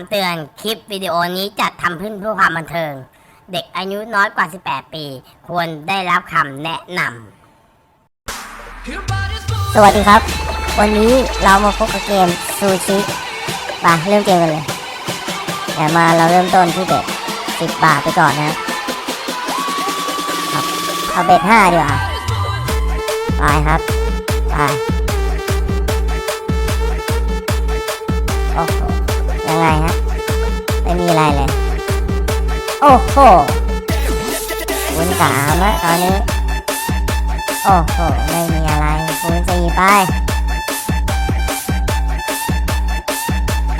ำเตือน คลิปวิดีโอนี้จัดทำขึ้นเพื่อความบันเทิง เด็กอายุน้อยกว่า 18 ปี ควรได้รับคำแนะนำ สวัสดีครับ วันนี้เรามาพบกับเกมซูชิมาเริ่มเกมกันเลยแต่มาเราเริ่มต้นที่เบ็ด10 บาทไปก่อนนะครับ เอาเบ็ด5ดีกว่าไปครับไปโอ้โห ยังไงฮะไม่มีอะไรเลย โอ้โหคูณสามอะตอนนี้ โอ้โห ไม่มีอะไรคูณสี่ไป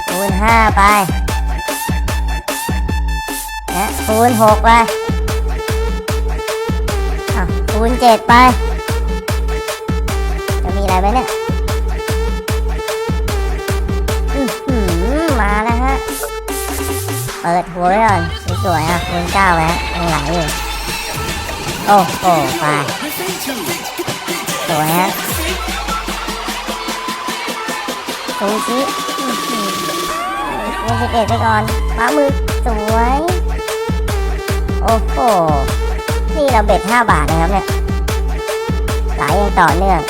คูณห้าไปนะคูณหกไปคูณเจ็ดไป จะมีอะไรไหมเนี่ย เปิดหัวไว้ก่อนสวยๆอะคูณเก้าไว้ฮะยังไหลอยู่โอ้โหไปสวยฮะซูชิอื้อหือคูณสิบเอ็ดไปก่อนปลามึกสวย โอ้โห นี่เราเบ็ดห้าบาทนะครับเนี่ยไหลยังต่อเนื่อง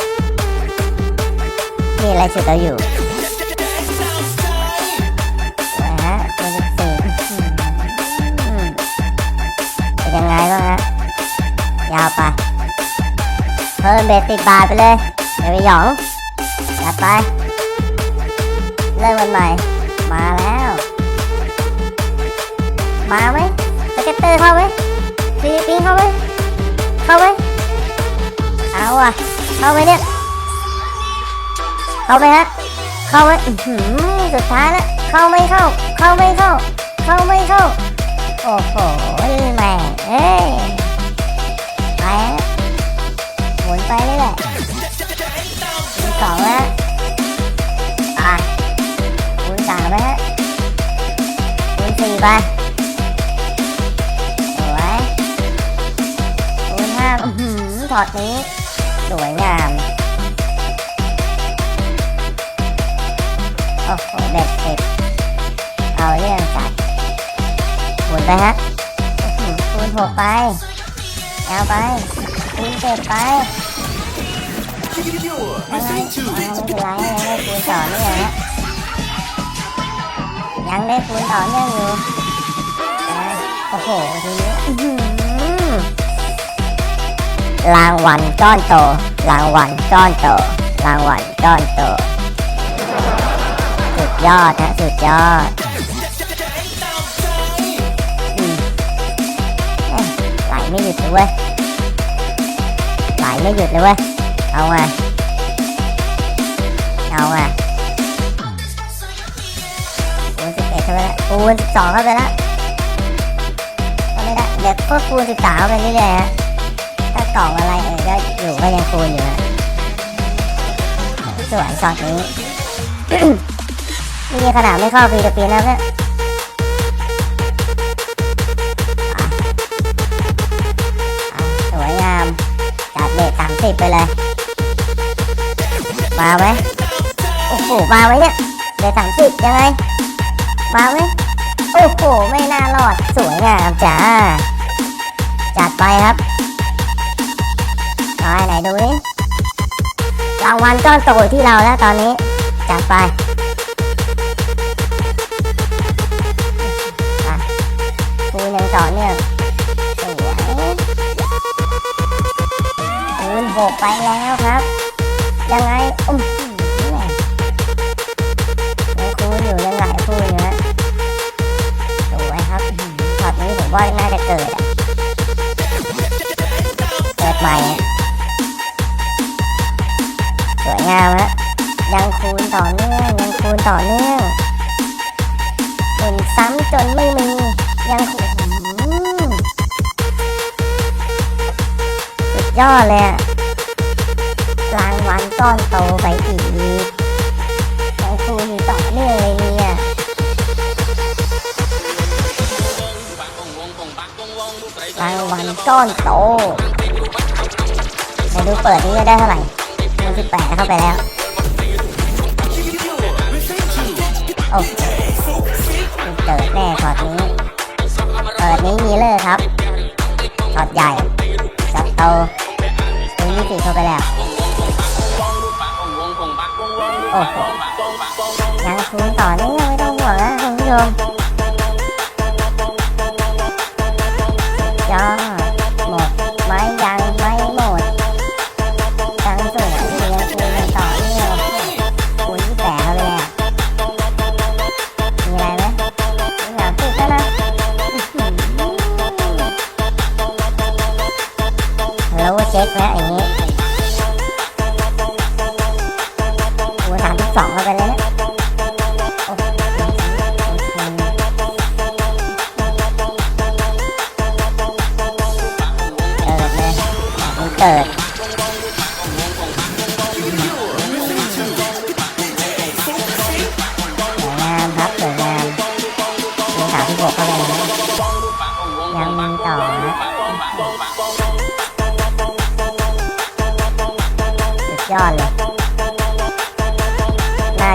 นี่อะไรชุดเราอยู่ ยาวไป เพิ่มเบ็ดสิบบาทไปเลยเดี๋ยวไปหยองจัดไป เริ่มวันใหม่ มาแล้ว มาไหมสเก็ตเตอร์เข้าไหมฟิลิปปินส์เข้าไหมเข้าไหมเอาอะ เข้าไหมเนี่ย เข้าไหมฮะ เข้าไหมสุดท้ายแล้ว เข้าไม่เข้า เข้าไม่เข้า เข้าไม่เข้า โอ้โหแม่เอ้ย ไปหมุนไปเรื่อยๆคูณสองแล้วอะคูณสามไปฮะคูณสี่ไปสวยคูณห้าหือถอดนี้สวยงามโอ้โหเด็ดเด็ดเอาเรื่องจัดหมุนไปฮะหือคูณหกไป ยาวไปคูณเจ็ดไปยังไงอ่ไม่เป็นไรยังได้คูณต่อเนื่องฮะยังได้คูณต่อเนื่องอยู่โอ้โหทีนี้รางวัลก้อนโต รางวัลก้อนโต รางวัลก้อนโต สุดยอดฮะสุดยอด เว้ยไหลไม่หยุดเลยเว้ย เอาไงเอาไงคูณสิบเอ็ดเข้าไปแล้วคูณสิบสองเข้าไปแล้วก็ไม่ได้เดี๋ยวก็คูณสิบสามเข้าไปเรื่อยๆฮะถ้ากล่องอะไรเออก็อยู่ก็ยังคูณอยู่ฮะสวยช็อตนี้ นี่ขนาดไม่เข้าฟีดปีนแล้วเนี่ย ดเบรกสามสิบไปเลย มาไหมโอ้โห มาไหมเนี่ยเบรกสามสิบยังไง มาไหมโอ้โห ไม่น่ารอด สวยงามจ้า จัดไปครับไปไหนดูนี่รางวัลก้อนโตที่เราแล้วตอนนี้ จัดไปอะคูณยังต่อเนื่อง หกไปแล้วครับ ยังไงอุ้มยังคูณอยู่ยังหลคูณอยู่ฮะสวยครับอื้อหือช็อตนี้ผมว่าน่าจะเกิดอะเกิดใหม่สวยงามฮะยังคูณต่อเนื่องยังคูณต่อเนื่องคูณซ้ำจนไม่มียังคูณอื้อหือสุดยอดเลยอะ ซ่อนโตไปอีกขอครูต่อเนื่องเลยเนี่ยรางวัลก้อนโตไปดูเปิดนี้ได้เท่าไหร่มันสิบแปดเข้าไปแล้ว โอ้เกิดแน่ช็อตนี้เปิดนี้มีเลอครับช็อตใหญ่ช็อตโตตัวนี้สี่เข้าไปแล้ว โอ้โหยังคูณต่อเนื่องไม่ต้องห่วงนะคุณผู้ชมยอดหมดไหมยังไม่หมดยังสวยยังคูณต่อเนื่องคูณที่แปดเล้วมีอะไรไหมมีสามสิบแล้วนะอื้อหือรู้เช็คแล้วอย่างนี้ สองเข้าไปเลยนะโอ้โหเกิด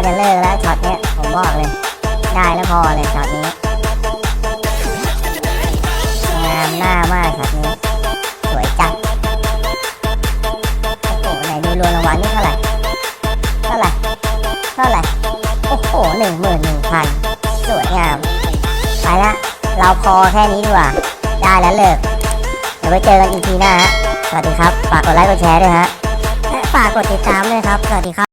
จะเลิกแล้วช็อตเนี้ยผมบอกเลย ได้แล้วพอเลยช็อตนี้งามหน้ามากช็อตนี้ สวยจังโอ้โหไหนดูรวมรางวัลนี่เท่าไหร่เท่าไหร่เท่าไหร่โอ้โหหนึ่งหมื่นหนึ่งพันสวยงามไปละเราพอแค่นี้ดีกว่า ได้แล้วเลิกเดี๋ยวไว้เจอกันอีกทีหน้าฮะสวัสดีครับ ฝากกดไลค์กดแชร์ด้วยฮะและฝากกดติดตามด้วยครับ สวัสดีครับ